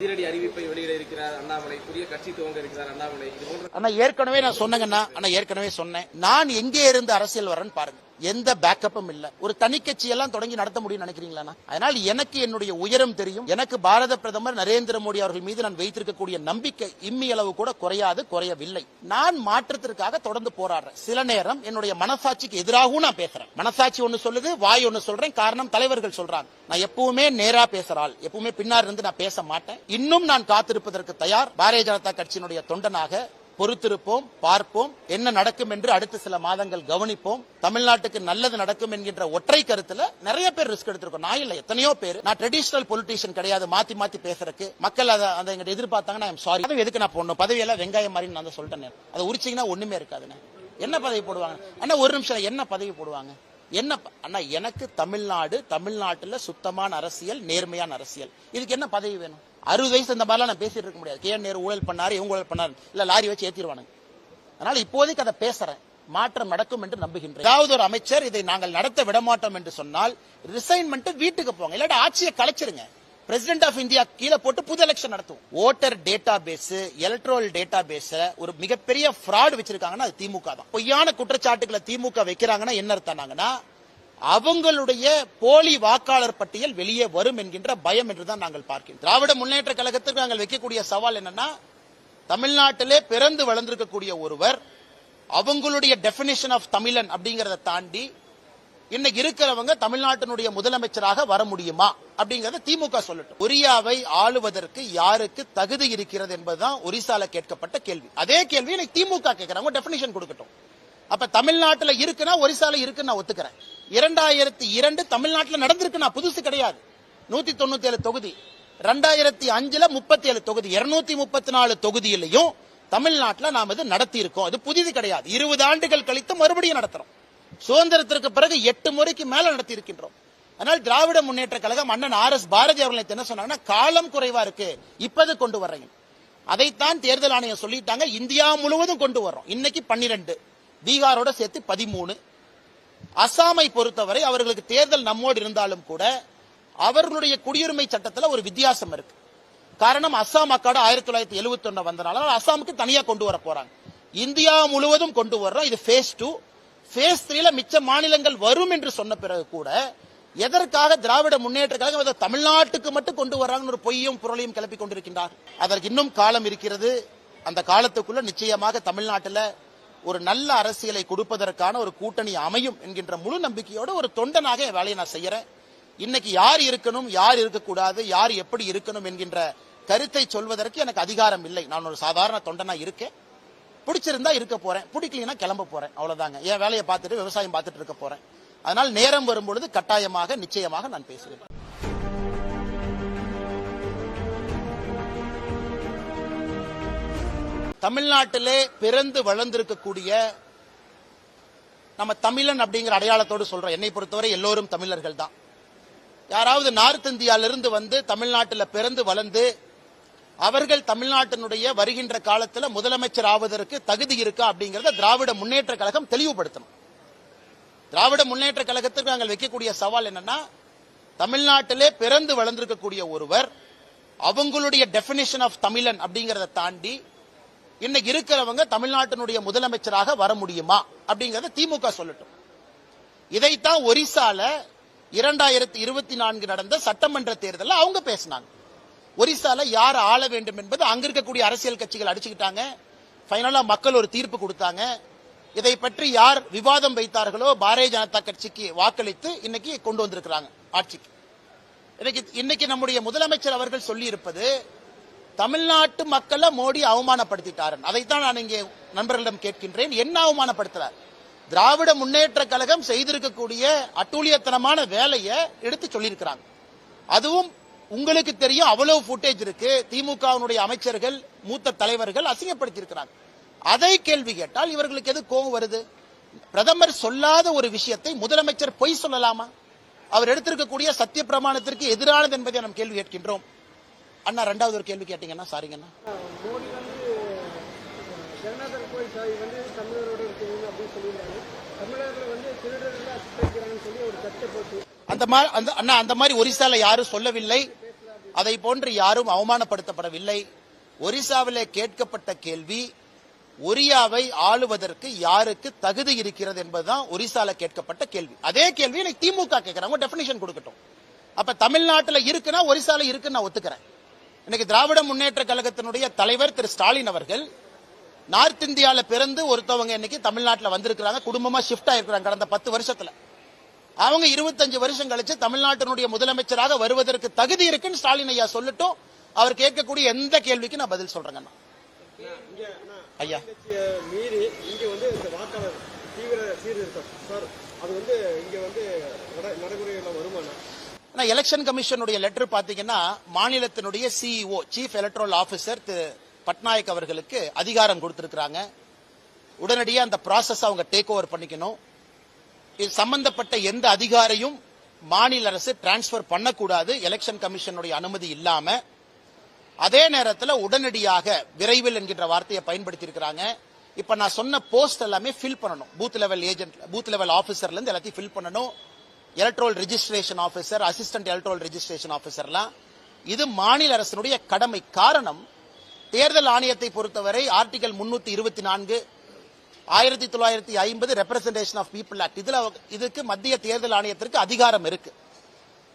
அதிரடி அறிவிப்பை வெளியிட இருக்கிறார் அண்ணாமலை. புதிய கட்சி துவங்க இருக்கிறார் அண்ணாமலை. ஆனா ஏற்கனவே நான் சொன்னேங்கண்ணா. ஆனா ஏற்கனவே சொன்னேன். நான் எங்கே இருந்து அரசியல் வரேன்னு பாருங்க. எந்த பேக்கப்பும் இல்ல. ஒரு தனி கட்சி எல்லாம் தொடங்கி நடத்த முடியும்னு நினைக்கிறீங்களா அதனால் எனக்கு என்னுடைய உயரம் தெரியும். எனக்கு பாரத பிரதமர் நரேந்திர மோடி அவர்கள் மீது நான் வைத்திருக்கக்கூடிய நம்பிக்கை இம்மி அளவு கூட குறையாது குறையவில்லை. நான் மாற்றத்திற்காக தொடர்ந்து போராடுறேன். சில நேரம் என்னுடைய மனசாட்சிக்கு எதிராகவும் நான் பேசுறேன். மனசாட்சி ஒண்ணு சொல்லுது வாய் ஒண்ணு சொல்றேன். காரணம் தலைவர்கள் சொல்றாங்க. நான் எப்பவுமே நேரா பேசுறாள் எப்பவுமே பின்னாடி இருந்து நான் பேச மாட்டேன். இன்னும் நான் காத்திருப்பதற்கு தயார். பாரதிய ஜனதா கட்சியினுடைய தொண்டனாக பொறுத்திருப்போம் பார்ப்போம் என்ன நடக்கும் என்று அடுத்த சில மாதங்கள் கவனிப்போம். தமிழ்நாட்டுக்கு நல்லது நடக்கும் என்கின்ற ஒற்றை கருத்துல நிறைய பேர் ரிஸ்க் எடுத்திருக்கோம். நான் இல்ல எத்தனையோ பேர். நான் ட்ரெடிஷனல் பொலிட்டீஷியன் கிடையாது மாத்தி மாத்தி பேசுறதுக்கு. மக்கள் அதை அதை எங்கிட்ட எதிர்பார்த்தாங்கன்னா சாரி பதவி எதுக்கு நான் போடணும்? பதவியெல்லாம் வெங்காயம் மாதிரி நான் சொல்லிட்டேன் அதை உரிச்சிங்கன்னா ஒண்ணுமே இருக்காதுண்ணே என்ன பதவி போடுவாங்க? அண்ணா ஒரு நிமிஷம் என்ன பதவி போடுவாங்க? என்ன அண்ணா எனக்கு தமிழ்நாடு தமிழ்நாட்டுல சுத்தமான அரசியல் நேர்மையான அரசியல். இதுக்கு என்ன பதவி வேணும்? அறுபது வயசு இந்த மாதிரிலாம் நான் பேசிட்டு இருக்க முடியாது. கே நேரு ஊழல் பண்ணாரு இவங்க ஊழல் பண்ணாரு. இல்ல லாரி வச்சு ஏத்திடுவானுங்க. அதனால இப்போதைக்கு அதை பேசுறேன். மாற்றம் நடக்கும் என்று நம்புகின்றேன். ஏதாவது ஒரு அமைச்சர் இதை நாங்கள் நடத்த விடமாட்டோம் என்று சொன்னால் ரிசைன்மெண்ட் வீட்டுக்கு போங்க. இல்லாட்டி ஆட்சியை கலைச்சிருங்க. பிரசிடென்ட் ஆஃப் இந்தியா கீழே போட்டு புது எலெக்ஷன் நடத்தும் voter database electoral database ஒரு மிகப்பெரிய ஃப்ராட் வச்சிருக்காங்கன்னா அது திமுக தான். பொய்யான குற்றச்சாட்டுகளை திமுக வைக்கிறாங்கன்னா என்ன அர்த்தம்னாங்கன்னா அவங்களுடைய போலி வாக்காளர் பட்டியல் வெளியே வரும் என்கின்ற பயம் என்றுதான் நாங்கள் பார்க்கிறோம். திராவிட முன்னேற்ற கழகத்திற்கு நாங்கள் வைக்கக்கூடிய சவால் என்னன்னா தமிழ்நாட்டிலே பிறந்து வளர்ந்திருக்கக்கூடிய ஒருவர் அவங்களுடைய டெபினிஷன் ஆஃப் தமிழன் அப்படிங்கறத தாண்டி இன்னைக்கு இருக்கிறவங்க தமிழ்நாட்டினுடைய முதலமைச்சராக வர முடியுமா அப்படிங்கறத திமுக சொல்லட்டும். ஒரியாவை ஆளுவதற்கு யாருக்கு தகுதி இருக்கிறது என்பதுதான் ஒரிசால கேட்கப்பட்ட கேள்வி. அதே கேள்வி இன்னைக்கு திமுக கேட்கிறாங்க டெபினிஷன் கொடுக்கட்டும். அப்ப தமிழ்நாட்டுல இருக்குன்னா ஒரிசால இருக்குன்னு நான் ஒத்துக்கிறேன். இரண்டாயிரத்தி இரண்டு தமிழ்நாட்டில் நடந்திருக்கு. நான் புதுசு கிடையாது. நூத்தி தொண்ணூத்தி ஏழு தொகுதி. ரெண்டாயிரத்தி அஞ்சுல முப்பத்தி ஏழு தொகுதி. இருநூத்தி முப்பத்தி நாலு தொகுதியிலையும் தமிழ்நாட்டில் நாம் இது நடத்தி இருக்கோம் அது புதிது கிடையாது. இருபது ஆண்டுகள் கழித்து மறுபடியும் நடத்துறோம். சுதந்திரத்திற்கு பிறகு எட்டு முறைக்கு மேல நடத்தி இருக்கின்றோம் அதனால் திராவிட முன்னேற்ற கழகம் அண்ணன் ஆர் எஸ் பாரதி அவர்கள் என்ன சொன்னாங்கன்னா காலம் குறைவா இருக்கு. இப்பது கொண்டு வர்றீங்க. அதைத்தான் தேர்தல் ஆணையம் சொல்லிட்டாங்க. இந்தியா முழுவதும் கொண்டு வர்றோம். இன்னைக்கு பன்னிரெண்டு. பீகாரோட சேர்த்து பதிமூணு. அசாமை பொறுத்தவரை அவர்களுக்கு தேர்தல் நம்மோடு இருந்தாலும் கூட அவர்களுடைய குடியுரிமை சட்டத்தில் ஒரு வித்தியாசம் இருக்கு. காரணம் அஸ்ஸாம் அக்காடு ஆயிரத்தி தொள்ளாயிரத்தி எழுபத்தி ஒன்னு வந்தனால அசாமுக்கு தனியா கொண்டு வர போறாங்க. இந்தியா முழுவதும் கொண்டு வர்றோம் இது ஃபேஸ் டூ ஃபேஸ் த்ரீல மிச்ச மாநிலங்கள் வரும் என்று சொன்ன பிறகு கூட எதற்காக திராவிட முன்னேற்ற கழகம் தமிழ்நாட்டுக்கு மட்டும் கொண்டு வர்றாங்கன்னு ஒரு பொய்யும் புரளையும் கிளப்பி கொண்டிருக்கின்றார். அதற்கு இன்னும் காலம் இருக்கிறது. அந்த காலத்துக்குள்ள நிச்சயமாக தமிழ்நாட்டில் ஒரு நல்ல அரசியலை கொடுப்பதற்கான ஒரு கூட்டணி அமையும் என்கின்ற முழு நம்பிக்கையோடு ஒரு தொண்டனாக என் வேலையை நான் செய்யறேன். இன்னைக்கு யார் இருக்கணும் யார் இருக்கக்கூடாது யார் எப்படி இருக்கணும் என்கின்ற கருத்தை சொல்வதற்கு எனக்கு அதிகாரம் இல்லை. நான் ஒரு சாதாரண தொண்டனா இருக்கேன். பிடிச்சிருந்தா இருக்க போறேன். பிடிக்கலனா கிளம்ப போறேன். அவ்வளவுதாங்க. என் வேலையை பார்த்துட்டு விவசாயம் பார்த்துட்டு இருக்க போறேன். அதனால் நேரம் வரும்பொழுது கட்டாயமாக நிச்சயமாக நான் பேசுகிறேன் தமிழ்நாட்டிலே பிறந்து வளர்ந்திருக்கக்கூடிய நம்ம தமிழன் அப்படிங்கிற அடையாளத்தோடு சொல்றோம் என்னை பொறுத்தவரை எல்லோரும் தமிழர்கள் தான். யாராவது நார்த் இந்தியாவிலிருந்து வந்து தமிழ்நாட்டில் பிறந்து வளர்ந்து அவர்கள் தமிழ்நாட்டினுடைய வருகின்ற காலத்தில் முதலமைச்சர் ஆவதற்கு தகுதி இருக்கா அப்படிங்கறத திராவிட முன்னேற்ற கழகம் தெளிவுபடுத்தணும். திராவிட முன்னேற்ற கழகத்திற்கு நாங்கள் வைக்கக்கூடிய சவால் என்னன்னா தமிழ்நாட்டிலே பிறந்து வளர்ந்திருக்கக்கூடிய ஒருவர் அவங்களுடைய டெபினிஷன் ஆஃப் தமிழன் அப்படிங்கறத தாண்டி இன்னைக்கு இருக்கிறவங்க தமிழ்நாட்டினுடைய முதலமைச்சராக வர முடியுமா? அப்படிங்கறத திமுக சொல்லட்டும். இதைத்தான் ஒரிசால இரண்டாயிரத்தி இருபத்தி நான்கு நடந்த சட்டமன்ற தேர்தலில் அவங்க பேசினாங்க. ஒரிசால யார் ஆள வேண்டும் என்பது அங்க இருக்கக்கூடிய அரசியல் கட்சிகள் அடிச்சுக்கிட்டாங்க. ஃபைனலா மக்கள் ஒரு தீர்ப்பு கொடுத்தாங்க. இதை பற்றி யார் விவாதம் வைத்தார்களோ பாரதிய ஜனதா கட்சிக்கு வாக்களித்து இன்னைக்கு கொண்டு வந்திருக்கிறாங்க ஆட்சிக்கு. இன்னைக்கு இன்னைக்கு நம்முடைய முதலமைச்சர் அவர்கள் சொல்லி இருப்பது தமிழ்நாட்டு மக்களை மோடி அவமானப்படுத்திட்டார் அதைத்தான் நான் இங்கே நண்பர்களிடம் கேட்கின்றேன். என்ன அவமானப்படுத்துறார்? திராவிட முன்னேற்ற கழகம் செய்திருக்கக்கூடிய அட்டூழியத்தனமான வேலையை எடுத்து சொல்லியிருக்கிறாங்க. அதுவும் உங்களுக்கு தெரியும் அவ்வளவு ஃபுட்டேஜ் இருக்கு. திமுகவினுடைய அமைச்சர்கள் மூத்த தலைவர்கள் அசிங்கப்படுத்தியிருக்கிறாங்க. அதை கேள்வி கேட்டால் இவர்களுக்கு எது கோபம் வருது? பிரதமர் சொல்லாத ஒரு விஷயத்தை முதலமைச்சர் பொய் சொல்லலாமா? அவர் எடுத்திருக்கக்கூடிய சத்திய பிரமாணத்திற்கு எதிரானது என்பதை நாம் கேள்வி கேட்கின்றோம். அண்ணா ரெண்டாவது ஒரு கேள்வி கேட்டீங்கன்னா சாரிங்கண்ணா மோடி வந்து ஜனநாதர் கோயில் சாவி வந்து தமிழரோட இருக்கிறது அப்படின்னு சொல்லியிருக்காங்க தமிழர்கள் வந்து திருடர்கள் சொல்லி ஒரு சர்ச்சை போட்டு அந்த மாதிரி அந்த அண்ணா அந்த மாதிரி ஒரிசால யாரும் சொல்லவில்லை. அதை போன்று யாரும் அவமானப்படுத்தப்படவில்லை. ஒரிசாவிலே கேட்கப்பட்ட கேள்வி ஒரியாவை ஆளுவதற்கு யாருக்கு தகுதி இருக்கிறது என்பதுதான் ஒரிசால கேட்கப்பட்ட கேள்வி. அதே கேள்வி எனக்கு திமுக கேட்கறாங்க. டெபினிஷன் கொடுக்கட்டும். அப்ப தமிழ்நாட்டுல இருக்குன்னா ஒரிசால இருக்குன்னு நான் ஒத்துக்கிறேன். இன்னைக்கு திராவிட முன்னேற்ற கழகத்தினுடைய தலைவர் திரு ஸ்டாலின் அவர்கள் நார்த் இந்தியால பிறந்து ஒருத்தவங்க இன்னைக்கு தமிழ்நாட்டுல வந்திருக்கிறாங்க. குடும்பமா ஷிஃப்ட் ஆயிருக்கிறாங்க. கடந்த பத்து வருஷத்துல. அவங்க இருபத்தஞ்சு வருஷம் கழிச்சு தமிழ்நாட்டினுடைய முதலமைச்சராக வருவதற்கு தகுதி இருக்குன்னு ஸ்டாலின் ஐயா சொல்லட்டும். அவர் கேட்கக்கூடிய எந்த கேள்விக்கு நான் பதில் சொல்றேங்கண்ணா ஐயா. மீறி இங்க வந்து இந்த வாக்காளர் தீவிர சீர்திருத்தம். சார் அது வந்து இங்க வந்து நட- வருமானம். ஆனா எலெக்ஷன் கமிஷனுடைய லெட்டர் பாத்தீங்கன்னா மாநிலத்தினுடைய CEO chief electoral officer Thiru Patnaik அவர்களுக்கு அதிகாரம் கொடுத்திருக்கிறாங்க. உடனடியாக அந்த ப்ராசஸ் அவங்க டேக் ஓவர் பண்ணிக்கணும். இது சம்பந்தப்பட்ட எந்த அதிகாரையும் மாநில அரசு டிரான்ஸ்பர் பண்ணக்கூடாது. எலெக்ஷன் கமிஷனுடைய அனுமதி இல்லாம. அதே நேரத்தில் உடனடியாக விரைவில் என்கின்ற வார்த்தையை பயன்படுத்தி இருக்கிறாங்க இப்ப நான் சொன்ன போஸ்ட் எல்லாமே ஃபில் பண்ணணும். Booth level agent booth level ஆபீசர்ல இருந்து எல்லாத்தையும் ஃபில் பண்ணணும். Electoral registration officer assistant electoral registration ஆஃபீஸர்லாம் இது மாநில அரசினுடைய கடமை. காரணம் தேர்தல் ஆணையத்தை பொறுத்தவரை ஆர்டிகல் முன்னூத்தி இருபத்தி நான்கு ஆயிரத்தி தொள்ளாயிரத்தி ஐம்பது ரெப்ரசன்டேஷன் ஆஃப் பீப்புள் ஆக்ட் இதுல இதுக்கு மத்திய தேர்தல் ஆணையத்திற்கு அதிகாரம் இருக்கு.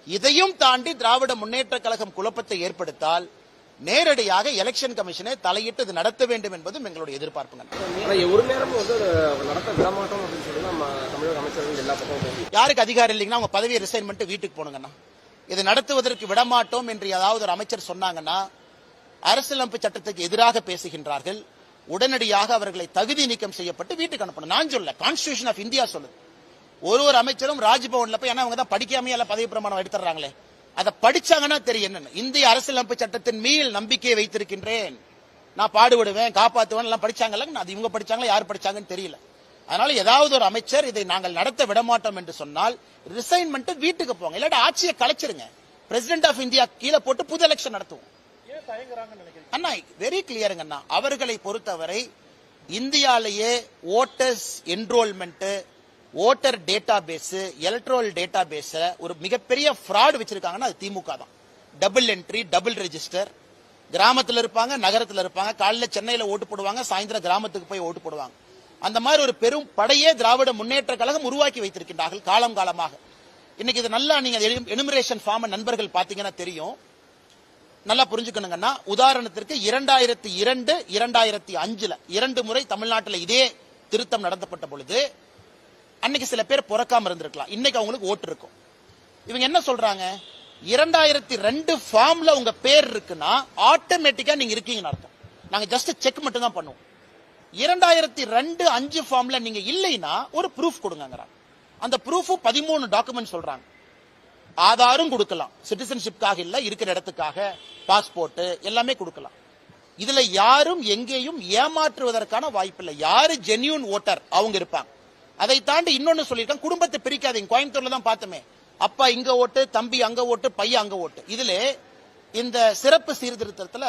இதையும் தாண்டி திராவிட முன்னேற்ற கழகம் குழப்பத்தை ஏற்படுத்தால் நேரடியாக எலெக்ஷன் கமிஷனை தலையிட்டு இது நடத்த வேண்டும் என்பதும் எங்களுடைய எதிர்பார்ப்புங்க ஒரு நேரமும் வந்து அதை நடத்த விடமாட்டோம் அப்படின்னு சொல்லி நம்ம தமிழக அமைச்சர்கள் எல்லா பக்கமும் பேசி யாருக்கு அதிகாரம் இல்லைங்கன்னா அவங்க பதவியை ரிசைன் பண்ணிட்டு வீட்டுக்கு போனுங்கண்ணா இது நடத்துவதற்கு விடமாட்டோம் என்று ஏதாவது ஒரு அமைச்சர் சொன்னாங்கன்னா அரசியலமைப்பு சட்டத்துக்கு எதிராக பேசுகின்றார்கள். உடனடியாக அவர்களை தகுதி நீக்கம் செய்யப்பட்டு வீட்டுக்கு அனுப்பணும். நான் சொல்ல கான்ஸ்டியூஷன் ஆஃப் இந்தியா சொல்லுது. ஒரு ஒரு அமைச்சரும் ராஜ்பவன்ல போய் ஏன்னா அவங்க தான் படிக்காமயே எல்லாம் பதவி பிரமாணம் எடுத்துறாங்களே அதை படிச்சாங்கன்னா தெரியும் என்னன்னு. இந்திய அரசியலமைப்பு சட்டத்தின் மீள் நம்பிக்கையை வைத்திருக்கின்றேன். நான் பாடுபடுவேன் காப்பாத்துவேன் எல்லாம் படிச்சாங்கல்ல? அது இவங்க படிச்சாங்களா யார் படிச்சாங்கன்னு தெரியல. அதனால ஏதாவது ஒரு அமைச்சர் இதை நாங்கள் நடத்த விடமாட்டோம் என்று சொன்னால் ரிசைன்மெண்ட் வீட்டுக்கு போங்க. இல்லாட்டி ஆட்சியை கலைச்சிருங்க. பிரசிடென்ட் ஆஃப் இந்தியா கீழே போட்டு புது எலெக்ஷன் நடத்துவோம். அண்ணா வெரி கிளியருங்க அண்ணா. அவர்களை பொறுத்தவரை இந்தியாலேயே voters enrolment voter database electoral database ஒரு மிகப்பெரிய ஃப்ராட் வச்சிருக்காங்கன்னா அது திமுக தான். Double entry double register. கிராமத்தில் இருப்பாங்க நகரத்தில் இருப்பாங்க காலையில் சென்னையில் ஓட்டு போடுவாங்க சாயந்தரம் கிராமத்துக்கு போய் ஓட்டு போடுவாங்க. அந்த மாதிரி ஒரு பெரும் படையே திராவிட முன்னேற்ற கழகம் உருவாக்கி வைத்திருக்கின்றார்கள் காலம் காலமாக. இன்னைக்கு இது நல்லா நீங்க எனுமரேஷன் ஃபார்ம் நண்பர்கள் பாத்தீங்கன்னா தெரியும். நல்லா புரிஞ்சுக்கணுங்கன்னா உதாரணத்திற்கு இரண்டாயிரத்தி இரண்டு இரண்டாயிரத்தி அஞ்சுல இரண்டு முறை தமிழ்நாட்டில் இதே திருத்தம் நடத்தப்பட்ட பொழுது அன்னைக்கு சில பேர் பிறக்காம இருந்திருக்கலாம். இன்னைக்கு அவங்களுக்கு ஓட்டு இருக்கும். இவங்க என்ன சொல்றாங்க? இரண்டாயிரத்தி ரெண்டு ஃபார்ம்ல உங்க பேர் இருக்குன்னா ஆட்டோமேட்டிக்கா நீங்க இருக்கீங்கன்னு அர்த்தம். நாங்க ஜஸ்ட் செக் மட்டும் தான் பண்ணுவோம். இரண்டாயிரத்தி ரெண்டு அஞ்சு ஃபார்ம்ல நீங்க இல்லைன்னா ஒரு ப்ரூஃப் கொடுங்கங்கறாங்க. அந்த ப்ரூஃபும் பதிமூணு டாக்குமெண்ட் சொல்றாங்க. ஆதாரும் கொடுக்கலாம். சிட்டிசன்ஷிப்காக இல்ல இருக்கிற இடத்துக்காக பாஸ்போர்ட் எல்லாமே கொடுக்கலாம். இதுல யாரும் எங்கேயும் ஏமாற்றுவதற்கான வாய்ப்பில்லை. யாரு ஜென்யூன் ஓட்டர் அவங்க இருப்பாங்க. அதை தாண்டி இன்னொன்னு சொல்லியிருக்கேன் குடும்பத்தை பிரிக்காதீங்க. கோயம்புத்தூர்ல தான் பார்த்தோமே. அப்பா இங்க ஓட்டு தம்பி அங்க ஓட்டு பையன் அங்க ஓட்டு. இதுல இந்த சிறப்பு சீர்திருத்தத்துல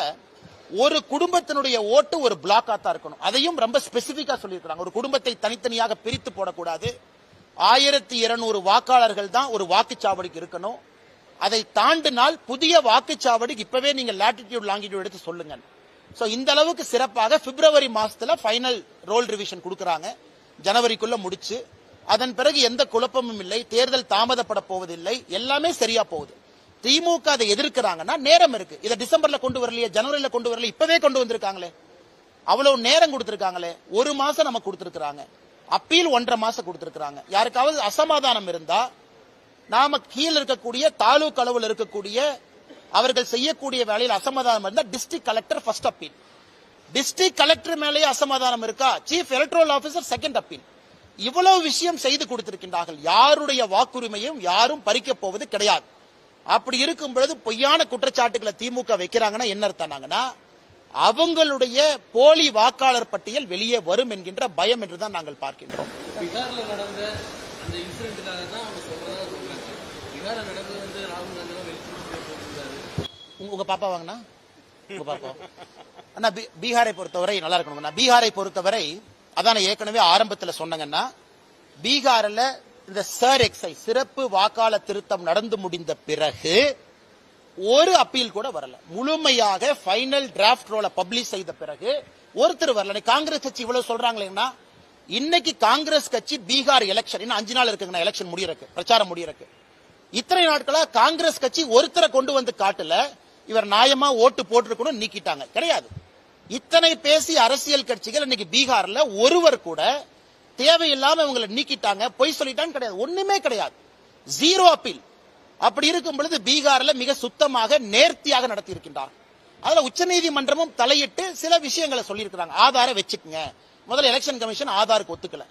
ஒரு குடும்பத்தினுடைய ஓட்டு ஒரு பிளாக்கா தான் இருக்கணும். அதையும் ரொம்ப ஸ்பெசிபிக்கா சொல்லியிருக்காங்க ஒரு குடும்பத்தை தனித்தனியாக பிரித்து போடக்கூடாது. ஆயிரத்தி இருநூறு வாக்காளர்கள் தான் ஒரு வாக்குச்சாவடிக்கு இருக்கணும். அதை தாண்டினால் புதிய வாக்குச்சாவடி இப்பவே நீங்க லாட்டிடியூட் லாங்கிடியூட் எடுத்து சொல்லுங்க சோ இந்த அளவுக்கு சிறப்பாக பிப்ரவரி மாசத்துல ஃபைனல் ரோல் ரிவிஷன் கொடுக்குறாங்க. ஜனவரிக்குள்ள முடிச்சு அதன் பிறகு எந்த குழப்பமும் இல்லை தேர்தல் தாமதப்பட போவதில்லை எல்லாமே சரியா போகுது. திமுக அதை எதிர்க்கிறாங்கன்னா நேரம் இருக்கு. இதை டிசம்பர்ல கொண்டு வரலையே ஜனவரியில கொண்டு வரல இப்பவே கொண்டு வந்திருக்காங்களே. அவ்வளவு நேரம் கொடுத்திருக்காங்களே. ஒரு மாசம் நமக்கு கொடுத்திருக்கிறாங்க. அப்பீல் ஒன்றரை மாசம் கொடுத்திருக்கிறாங்க. யாருக்காவது அசமாதானம் இருந்தா நாம கீழே இருக்கக்கூடிய தாலுக் அளவில் இருக்கக்கூடிய அவர்கள் செய்யக்கூடிய வேலையில் அசமாதானம் இருந்தா district collector first appeal district collector மேலேயே அசமாதானம் இருக்கா? Chief electoral officer second appeal இவ்வளவு விஷயம் செய்து கொடுத்திருக்கின்றார்கள். யாருடைய வாக்குரிமையும் யாரும் பறிக்க போவது கிடையாது. அப்படி இருக்கும் பொழுது பொய்யான குற்றச்சாட்டுகளை திமுக வைக்கிறாங்கன்னா என்ன அர்த்தம்னாங்கன்னா அவங்களுடைய போலி வாக்காளர் பட்டியல் வெளியே வரும் என்கின்ற பயம் என்றுதான் நாங்கள் பார்க்கின்றோம். உங்க பாப்பா வாங்கண்ணா பார்ப்போம் பாப்பா பீ- பீகாரை பொறுத்தவரை நல்லா இருக்கணுங்கண்ணா பீகாரை பொறுத்தவரை அதான் நான் ஏற்கனவே ஆரம்பத்துல சொன்னங்கன்னா பீகார்ல இந்த சர் எக்ஸைஸ் சிறப்பு வாக்காளர் திருத்தம் நடந்து முடிந்த பிறகு ஒரு அப்பீல் கூட வரல. முழுமையாக ஃபைனல் டிராஃப்ட் ரோல பப்ளிஷ் செய்த பிறகு ஒருத்தர் வரல. காங்கிரஸ் கட்சி இவ்வளவு சொல்றாங்களேன்னா இன்னைக்கு காங்கிரஸ் கட்சி பீகார் எலெக்ஷன் இன்னும் அஞ்சு நாள் இருக்குங்க எலெக்ஷன் முடியறக்கு பிரச்சாரம் முடியறக்கு. இத்தனை நாட்களா காங்கிரஸ் கட்சி ஒருத்தரை கொண்டு வந்து காட்டல. இவர் நியாயமா ஓட்டு போட்டிருக்கணும் நீக்கிட்டாங்க. கிடையாது. இத்தனை பேசி அரசியல் கட்சிகள் இன்னைக்கு பீகார்ல ஒருவர் கூட தேவையில்லாம இவங்களை நீக்கிட்டாங்க. பொய் சொல்லிட்டான்னு கிடையாது. ஒண்ணுமே கிடையாது. ஜீரோ அப்பீல் அப்படி இருக்கும் பொழுது பீகார்ல மிக சுத்தமாக நேர்த்தியாக நடத்தி இருக்கின்றார் அதுல உச்சநீதிமன்றமும் தலையிட்டு சில விஷயங்களை சொல்லியிருக்கிறாங்க. ஆதார வச்சுக்கங்க. முதல்ல எலெக்ஷன் கமிஷன் ஆதாருக்கு ஒத்துக்கல.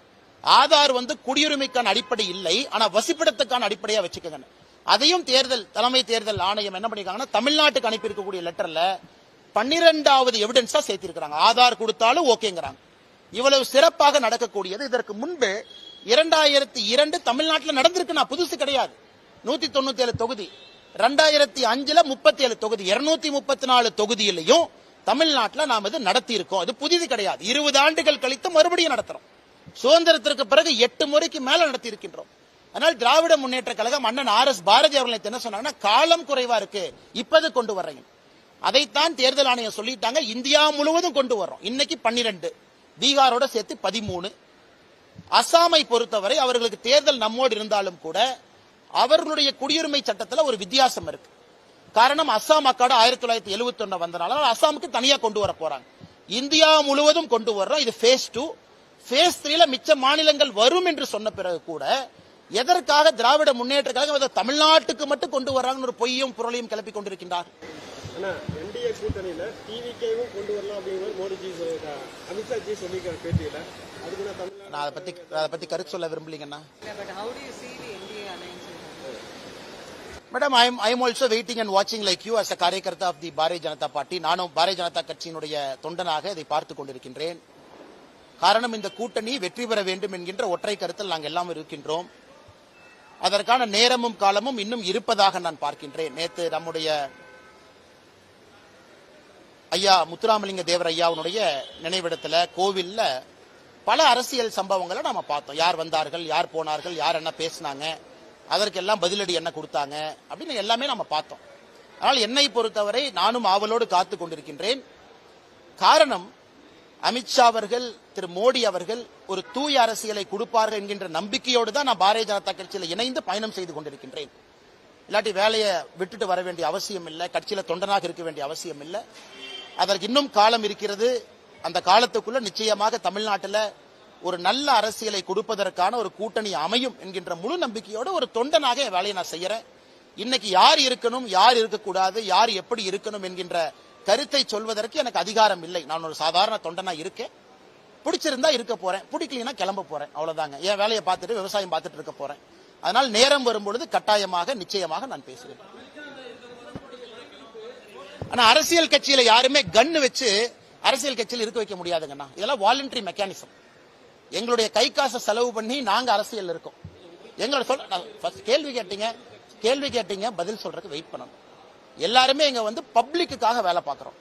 ஆதார் வந்து குடியுரிமைக்கான அடிப்படை இல்லை. ஆனா வசிப்பிடத்துக்கான அடிப்படையா வச்சுக்கங்க அதையும் தேர்தல் தலைமை தேர்தல் ஆணையம் என்ன பண்ணிருக்காங்கன்னா தமிழ்நாட்டுக்கு அனுப்பி இருக்கக்கூடிய லெட்டர்ல பன்னிரெண்டாவது எவிடன்ஸா சேர்த்திருக்கிறாங்க. ஆதார் கொடுத்தாலும் ஓகேங்கிறாங்க. இவ்வளவு சிறப்பாக நடக்கக்கூடியது. இதற்கு முன்பு இரண்டாயிரத்தி இரண்டு தமிழ்நாட்டில் நடந்திருக்கு. நான் புதுசு கிடையாது. நூத்தி தொண்ணூத்தி ஏழு தொகுதி. ரெண்டாயிரத்தி அஞ்சுல முப்பத்தி ஏழு தொகுதி. இருநூத்தி முப்பத்தி நாலு தொகுதியிலையும் தமிழ்நாட்டில் நாம் இது நடத்தி இருக்கோம் அது புதிது கிடையாது. இருபது ஆண்டுகள் கழித்து மறுபடியும் நடத்துறோம். சுதந்திரத்திற்கு பிறகு எட்டு முறைக்கு மேல நடத்தி இருக்கின்றோம் அதனால் திராவிட முன்னேற்ற கழகம் அண்ணன் ஆர் எஸ் பாரதி அவர்கள் என்ன சொன்னாங்கன்னா காலம் குறைவா இருக்கு. இப்பது கொண்டு வர்றீங்க அதைத்தான் தேர்தல் ஆணையம் சொல்லிட்டாங்க. இந்தியா முழுவதும் கொண்டு வர்றோம். இன்னைக்கு பன்னிரெண்டு. பீகாரோட சேர்த்து பதிமூணு. அசாமை பொறுத்தவரை அவர்களுக்கு தேர்தல் நம்மோடு இருந்தாலும் கூட அவர்களுடைய குடியுரிமை சட்டத்தில் ஒரு வித்தியாசம் இருக்கு. காரணம் அஸ்ஸாம் அக்காடு ஆயிரத்தி தொள்ளாயிரத்தி எழுபத்தி ஒன்னு வந்தனால அசாமுக்கு தனியா கொண்டு வர போறாங்க. இந்தியா முழுவதும் கொண்டு வர்றோம். இது ஃபேஸ் டூ ஃபேஸ் த்ரீல மிச்ச மாநிலங்கள் வரும் என்று சொன்ன பிறகு கூட எதற்காக திராவிட முன்னேற்ற கழகம் இதை தமிழ்நாட்டுக்கு மட்டும் கொண்டு வர்றாங்கன்னு ஒரு பொய்யும் புரளையும் கிளப்பி கொண்டிருக்கின்றார்? ஆனா என்டிஏ கூட்டணியில டிவிகேவும் கொண்டு வரலாம் அப்படிங்கிற மோடிஜி சொல்லியிருக்காரு அமித்ஷாஜி சொல்லியிருக்காரு பேட்டியில அதுக்கு நான் தமிழ்நாடு நான் அதை பத்தி அதை பத்தி கருத்து சொல்ல விரும்பலீங்கன்னா Yeah, but how do you see the NDA alliance? Madam I I am also waiting and வாட்சிங் like you as a karyakarta of the Bharatiya Janata Party நானும் பாரதிய ஜனதா கட்சியினுடைய தொண்டனாக இதை பார்த்துக் கொண்டிருக்கின்றேன். காரணம் இந்த கூட்டணி வெற்றி பெற வேண்டும் என்கின்ற ஒற்றை கருத்தில் நாங்கள் எல்லாம் இருக்கின்றோம். அதற்கான நேரமும் காலமும் இன்னும் இருப்பதாக நான் பார்க்கின்றேன். நேற்று நம்முடைய ஐயா முத்துராமலிங்க தேவர் ஐயாவுடைய நினைவிடத்தில் கோவில்ல பல அரசியல் சம்பவங்களை நாம் பார்த்தோம். யார் வந்தார்கள் யார் போனார்கள் யார் என்ன பேசினாங்க அதற்கெல்லாம் பதிலடி என்ன கொடுத்தாங்க அப்படின்னு எல்லாமே நம்ம பார்த்தோம். ஆனால் என்னை பொறுத்தவரை நானும் ஆவலோடு காத்து கொண்டிருக்கின்றேன். காரணம் அமித்ஷா அவர்கள் திரு மோடி அவர்கள் ஒரு தூய அரசியலை கொடுப்பார்கள் என்கின்ற நம்பிக்கையோடு தான் நான் பாரதிய ஜனதா கட்சியில் இணைந்து பயணம் செய்து கொண்டிருக்கின்றேன். இல்லாட்டி வேலையை விட்டுட்டு வர வேண்டிய அவசியம் இல்லை கட்சியில் தொண்டனாக இருக்க வேண்டிய அவசியம் இல்லை. அதற்கு இன்னும் காலம் இருக்கிறது. அந்த காலத்துக்குள்ள நிச்சயமாக தமிழ்நாட்டில் ஒரு நல்ல அரசியலை கொடுப்பதற்கான ஒரு கூட்டணி அமையும் என்கின்ற முழு நம்பிக்கையோடு ஒரு தொண்டனாக என் வேலையை நான் செய்யறேன். இன்னைக்கு யார் இருக்கணும் யார் இருக்கக்கூடாது யார் எப்படி இருக்கணும் என்கின்ற கருத்தை சொல்வதற்கு எனக்கு அதிகாரம் இல்லை. நான் ஒரு சாதாரண தொண்டனா இருக்கேன். பிடிச்சிருந்தா இருக்க போறேன். பிடிக்கலைன்னா கிளம்ப போறேன். அவ்வளவுதாங்க. என் வேலையை பார்த்துட்டு விவசாயம் பார்த்துட்டு இருக்க போறேன். அதனால் நேரம் வரும்பொழுது கட்டாயமாக நிச்சயமாக நான் பேசுவேன். ஆனா அரசியல் கட்சியில யாருமே கன்னு வச்சு அரசியல் கட்சியில் இருக்க வைக்க முடியாதுங்கண்ணா. இதெல்லாம் வாலண்டரி மெக்கானிசம் எங்களுடைய கை காசை செலவு பண்ணி நாங்க அரசியல் இருக்கோம். எங்களோட சொல்ல கேள்வி கேட்டீங்க. கேள்வி கேட்டீங்க பதில் சொல்றதுக்கு வெயிட் பண்ணணும். எல்லாருமே இங்க வந்து பப்ளிக்குக்காக வேலை பார்க்கறோம்.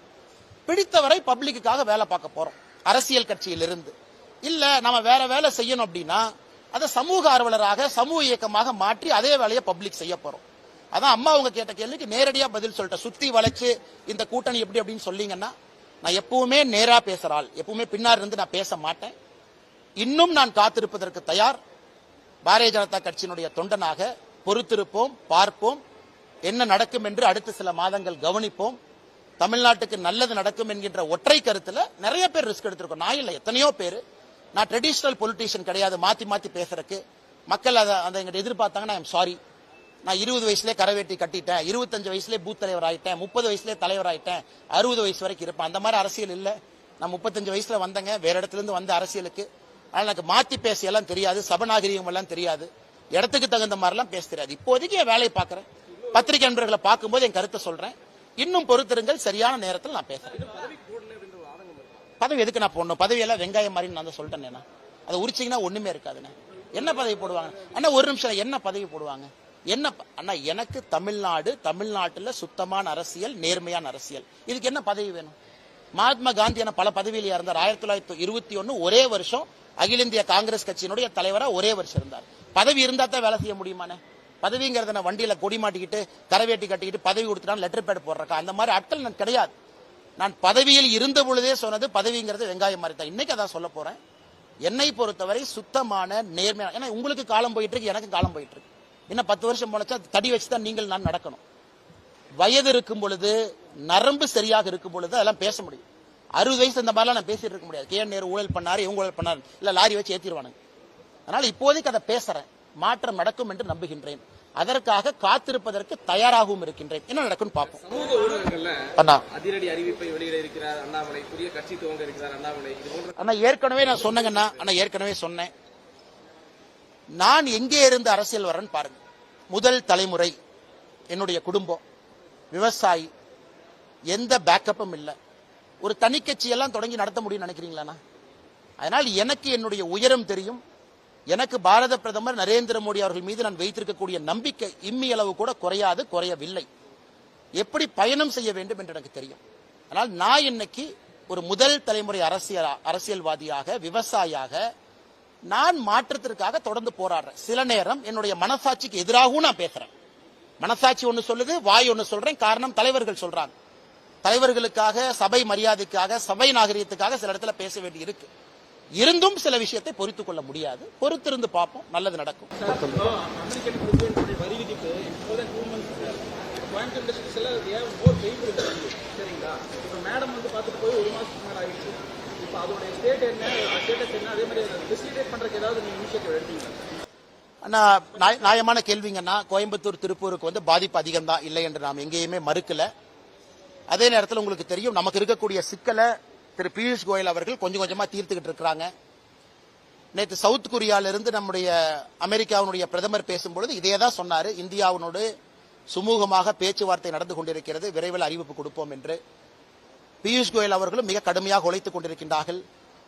பிடித்தவரை பப்ளிக்குக்காக வேலை பார்க்க போறோம். அரசியல் கட்சியிலிருந்து. இல்ல நம்ம வேற வேலை செய்யணும் அப்படின்னா அதை சமூக ஆர்வலராக சமூக இயக்கமாக மாற்றி அதே வேலையை பப்ளிக் செய்ய போறோம். அதான் அம்மா அவங்க கேட்ட கேள்விக்கு நேரடியா பதில் சொல்லிட்டேன். சுத்தி வளைச்சு இந்த கூட்டணி எப்படி அப்படின்னு சொல்லீங்கன்னா நான் எப்பவுமே நேரா பேசுறாள் எப்பவுமே பின்னாடி இருந்து நான் பேச மாட்டேன். இன்னும் நான் காத்திருப்பதற்கு தயார். பாரதிய ஜனதா கட்சியினுடைய தொண்டனாக பொறுத்திருப்போம் பார்ப்போம். என்ன நடக்கும் என்று அடுத்த சில மாதங்கள் கவனிப்போம். தமிழ்நாட்டுக்கு நல்லது நடக்கும் என்கின்ற ஒற்றை கருத்துல நிறைய பேர் ரிஸ்க் எடுத்திருக்கோம். நான் இல்லை எத்தனையோ பேர். நான் ட்ரெடிஷனல் பொலிட்டீஷியன் கிடையாது மாத்தி மாத்தி பேசுறதுக்கு. மக்கள் அதை அதை எங்கிட்ட எதிர்பார்த்தாங்கன்னா ஐம் சாரி நான் இருபது வயசுலேயே கரவேட்டி கட்டிட்டேன் இருபத்தஞ்சு வயசுலேயே பூத் தலைவர் ஆயிட்டேன் முப்பது வயசுலேயே தலைவர் ஆயிட்டேன் அறுபது வயசு வரைக்கும் இருப்பேன். அந்த மாதிரி அரசியல் இல்லை. நான் முப்பத்தஞ்சு வயசுல வந்தேங்க வேற இடத்துலேருந்து வந்த அரசியலுக்கு. ஆனால் எனக்கு மாத்தி பேசியெல்லாம் தெரியாது சபநாகரிகம் எல்லாம் தெரியாது. இடத்துக்கு தகுந்த மாதிரிலாம் பேச தெரியாது. இப்போதைக்கு என் வேலையை பார்க்குறேன். பத்திரிகை நண்பர்களை பார்க்கும்போது என் கருத்தை சொல்றேன். இன்னும் பொறுத்திருங்கள் சரியான நேரத்தில் நான் பேசுறேன். பதவி எதுக்கு நான் போடணும்? பதவி எல்லாம் வெங்காயம் மாதிரி நான் சொல்லிட்டேன் நான். அதை உரிச்சிங்கன்னா ஒண்ணுமே இருக்காதுண்ணே என்ன பதவி போடுவாங்க? அண்ணா ஒரு நிமிஷம் என்ன பதவி போடுவாங்க? என்ன அண்ணா எனக்கு தமிழ்நாடு தமிழ்நாட்டுல சுத்தமான அரசியல் நேர்மையான அரசியல். இதுக்கு என்ன பதவி வேணும்? மகாத்மா காந்தி என பல பதவியில இருந்தார் ஆயிரத்தி தொள்ளாயிரத்தி இருபத்தி ஒன்னு ஒரே வருஷம் அகில இந்திய காங்கிரஸ் கட்சியினுடைய தலைவரா ஒரே வருஷம் இருந்தார். பதவி இருந்தா தான் வேலை செய்ய முடியுமாண்ணே? பதவிங்கிறத நான் வண்டியில் கொடி மாட்டிக்கிட்டு கரவேட்டி கட்டிக்கிட்டு பதவி கொடுத்துட்டான் லெட்டர் பேட் போடுறக்கா. அந்த மாதிரி ஆட்கள் நான் கிடையாது. நான் பதவியில் இருந்த பொழுதே சொன்னது பதவிங்கிறது வெங்காயம் மாதிரி தான். இன்னைக்கு அதான் சொல்ல போறேன். என்னை பொறுத்தவரை சுத்தமான நேர்மையான ஏன்னா உங்களுக்கு காலம் போயிட்டு இருக்கு எனக்கு காலம் போயிட்டு இருக்கு. என்ன பத்து வருஷம் போனச்சா தடி வச்சு தான் நீங்கள் நான் நடக்கணும். வயது இருக்கும் பொழுது நரம்பு சரியாக இருக்கும் பொழுது அதெல்லாம் பேச முடியும். அறுபது வயசு இந்த மாதிரிலாம் நான் பேசிட்டு இருக்க முடியாது. கே நேரு ஊழல் பண்ணாரு இவங்க ஊழல் பண்ணாரு. இல்ல லாரி வச்சு ஏத்திடுவானுங்க. அதனால இப்போதைக்கு அதை பேசுறேன். மாற்றம் நடக்கும் என்று நம்புகின்றேன். அதற்காக காத்திருப்பதற்கு தயாராகவும் இருக்கின்றேன். என்ன நடக்கும்னு பார்ப்போம். சமூக ஊடகங்கள்ல அண்ணா. அதிரடி அறிவிப்பை வெளியிட இருக்கிறார் அண்ணாமலை. புதிய கட்சி துவங்க இருக்கிறார் அண்ணாமலை. இது போன்ற அண்ணா ஏற்கனவே நான் சொன்னேங்கண்ணா. அண்ணா ஏற்கனவே சொன்னேன். நான் எங்கே இருந்து அரசியல் வரேன்னு பாருங்க. முதல் தலைமுறை என்னுடைய குடும்பம் விவசாயி எந்த பேக்கப்பும் இல்லை. ஒரு தனி கட்சியெல்லாம் தொடங்கி நடத்த முடியும்னு நினைக்கிறீங்களாண்ணா? அதனால் எனக்கு என்னுடைய உயரம் தெரியும். எனக்கு பாரத பிரதமர் நரேந்திர மோடி அவர்கள் மீது நான் வைத்திருக்கக்கூடிய நம்பிக்கை இம்மி அளவு கூட குறையாது குறையவில்லை. எப்படி பயணம் செய்ய வேண்டும் என்று எனக்கு தெரியும். ஆனால் நான் இன்னைக்கு ஒரு முதல் தலைமுறை அரசியல் அரசியல்வாதியாக விவசாயியாக நான் மாற்றத்திற்காக தொடர்ந்து போராடுறேன். சில நேரம் என்னுடைய மனசாட்சிக்கு எதிராகவும் நான் பேசுறேன். மனசாட்சி ஒன்று சொல்லுது வாய் ஒன்று சொல்றேன் காரணம் தலைவர்கள் சொல்றாங்க. தலைவர்களுக்காக சபை மரியாதைக்காக சபை நாகரிகத்துக்காக சில இடத்துல பேச வேண்டி இருக்கு இருந்தும் சில விஷயத்தை பொறுத்து கொள்ள முடியாது. பொறுத்திருந்து பார்ப்போம். நல்லது நடக்கும். சரிங்களா இப்போ மேடம் வந்து பார்த்துட்டு போய் ஒரு இப்போ ஸ்டேட் என்ன அதே மாதிரி பண்ணுறதுக்கு ஏதாவது நீங்கள் நியாயமான கேள்விங்கன்னா கோயம்புத்தூர் திருப்பூருக்கு வந்து பாதிப்பு அதிகம் தான் இல்லை என்று நாம் எங்கேயுமே மறுக்கல. அதே நேரத்தில் உங்களுக்கு தெரியும் நமக்கு இருக்கக்கூடிய சிக்கலை திரு பியூஷ் கோயல் அவர்கள் கொஞ்சம் கொஞ்சமாக தீர்த்துக்கிட்டு இருக்கிறாங்க. நேற்று சவுத் கொரியாவிலிருந்து நம்முடைய அமெரிக்காவினுடைய பிரதமர் பேசும்பொழுது இதே தான் சொன்னார். இந்தியாவினோடு சுமூகமாக பேச்சுவார்த்தை நடந்து கொண்டிருக்கிறது. விரைவில் அறிவிப்பு கொடுப்போம் என்று. பியூஷ் கோயல் அவர்களும் மிக கடுமையாக உழைத்துக் கொண்டிருக்கின்றார்கள்.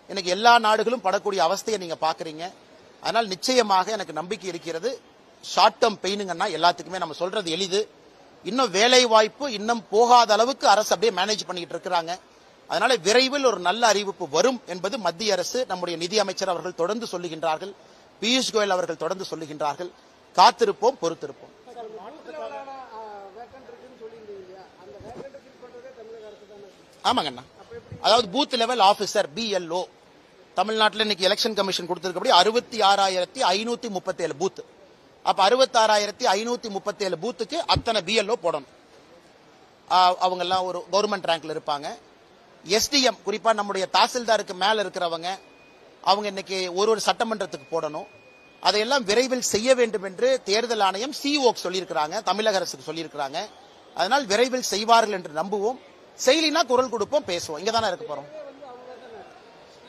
எனக்கு எல்லா நாடுகளும் படக்கூடிய அவஸ்தையை நீங்கள் பார்க்குறீங்க அதனால் நிச்சயமாக எனக்கு நம்பிக்கை இருக்கிறது. ஷார்ட் டேர்ம் பெயினுங்கன்னா எல்லாத்துக்குமே நம்ம சொல்றது எளிது. இன்னும் வேலை வாய்ப்பு இன்னும் போகாத அளவுக்கு அரசு அப்படியே மேனேஜ் பண்ணிக்கிட்டு இருக்கிறாங்க. அதனால விரைவில் ஒரு நல்ல அறிவிப்பு வரும் என்பது மத்திய அரசு நம்முடைய நிதி அமைச்சர் அவர்கள் தொடர்ந்து சொல்லுகின்றார்கள் பியூஷ் கோயல் அவர்கள் தொடர்ந்து சொல்லுகின்றார்கள். காத்திருப்போம் பொறுத்திருப்போம். ஆமாங்கண்ணா. அதாவது பூத் லெவல் ஆபீசர் பிஎல்ஓ தமிழ்நாட்டில் இன்னைக்கு எலெக்ஷன் கமிஷன் கொடுத்திருக்கபடி அறுபத்தி ஆறாயிரத்தி ஐநூத்தி முப்பத்தேழு பூத் அப்ப அறுபத்தாறாயிரத்தி ஐநூத்தி முப்பத்தேழு பூத்துக்கு அத்தனை பிஎல்ஓ போடணும். அவங்கெல்லாம் அவங்க எல்லாம் ஒரு கவர்மெண்ட் ரேங்க்ல இருப்பாங்க. எஸ்டிஎம் குறிப்பாக நம்முடைய தாசில்தாருக்கு மேலே இருக்கிறவங்க அவங்க இன்னைக்கு ஒரு ஒரு சட்டமன்றத்துக்கு போடணும். அதையெல்லாம் விரைவில் செய்ய வேண்டும் என்று தேர்தல் ஆணையம் சிஓக்கு சொல்லியிருக்கிறாங்க தமிழக அரசுக்கு சொல்லியிருக்கிறாங்க. அதனால் விரைவில் செய்வார்கள் என்று நம்புவோம். செயலினா குரல் கொடுப்போம் பேசுவோம். இங்கே தானே இருக்க போகிறோம்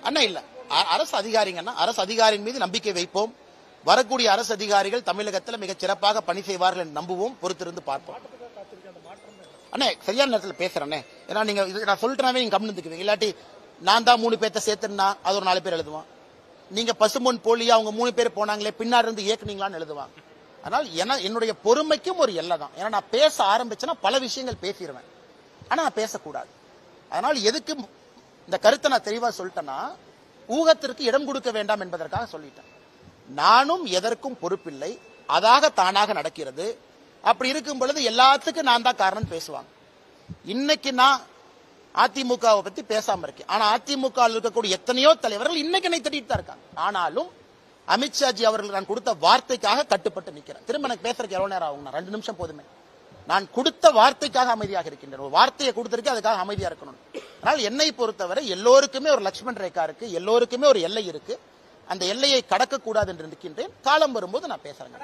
அண்ணா இல்லை. அ- அரசு அதிகாரிங்கன்னா அரசு அதிகாரியின் மீது நம்பிக்கை வைப்போம். வரக்கூடிய அரசு அதிகாரிகள் தமிழகத்தில் மிக சிறப்பாக பணி செய்வார்கள் என்று நம்புவோம். பொறுத்திருந்து பார்ப்போம். அண்ணே சரியான நேரத்தில் பேசுகிறேன்னே ஏன்னா நீங்க இது நான் சொல்லிட்டேனாவே நீங்க கம்னு இருந்துக்குவீங்க. இல்லாட்டி நான் தான் மூணு பேர்த்த சேர்த்துனா அது ஒரு நாலு பேர் எழுதுவான். நீங்க பசும்பொன் போலியா அவங்க மூணு பேர் போனாங்களே பின்னாடி இருந்து இயக்குனீங்களான்னு எழுதுவாங்க அதனால் என என்னுடைய பொறுமைக்கும் ஒரு எல்லை தான். ஏன்னா நான் பேச ஆரம்பிச்சேன்னா பல விஷயங்கள் பேசிடுவேன் ஆனா நான் பேசக்கூடாது. அதனால் எதுக்கு இந்த கருத்தை நான் தெளிவா சொல்லிட்டேன்னா ஊகத்திற்கு இடம் கொடுக்க வேண்டாம் என்பதற்காக சொல்லிட்டேன். நானும் எதற்கும் பொறுப்பில்லை. அதாக தானாக நடக்கிறது. அப்படி இருக்கும் பொழுது எல்லாத்துக்கும் நான் தான் காரணம் பேசுவாங்க. இன்னைக்கு நான் அதிமுகவை பத்தி பேசாம இருக்கேன். ஆனா அதிமுக இருக்கக்கூடிய எத்தனையோ தலைவர்கள் இன்னைக்கு என்னை திட்டிட்டு தான் இருக்காங்க. ஆனாலும் அமித்ஷாஜி அவர்கள் நான் கொடுத்த வார்த்தைக்காக கட்டுப்பட்டு நிக்கிறேன். திரும்ப எனக்கு பேசுறதுக்கு எவ்வளவு நேரம் ஆகும் ரெண்டு நிமிஷம் போதுமே. நான் கொடுத்த வார்த்தைக்காக அமைதியாக இருக்கின்றேன். ஒரு வார்த்தையை கொடுத்திருக்கேன் அதுக்காக அமைதியா இருக்கணும். அதனால் என்னை பொறுத்தவரை எல்லோருக்குமே ஒரு லட்சுமண் ரேகா இருக்கு எல்லோருக்குமே ஒரு எல்லை இருக்கு. அந்த எல்லையை கடக்க கூடாது என்று நிற்கின்றேன். காலம் வரும்போது நான் பேசுறேன்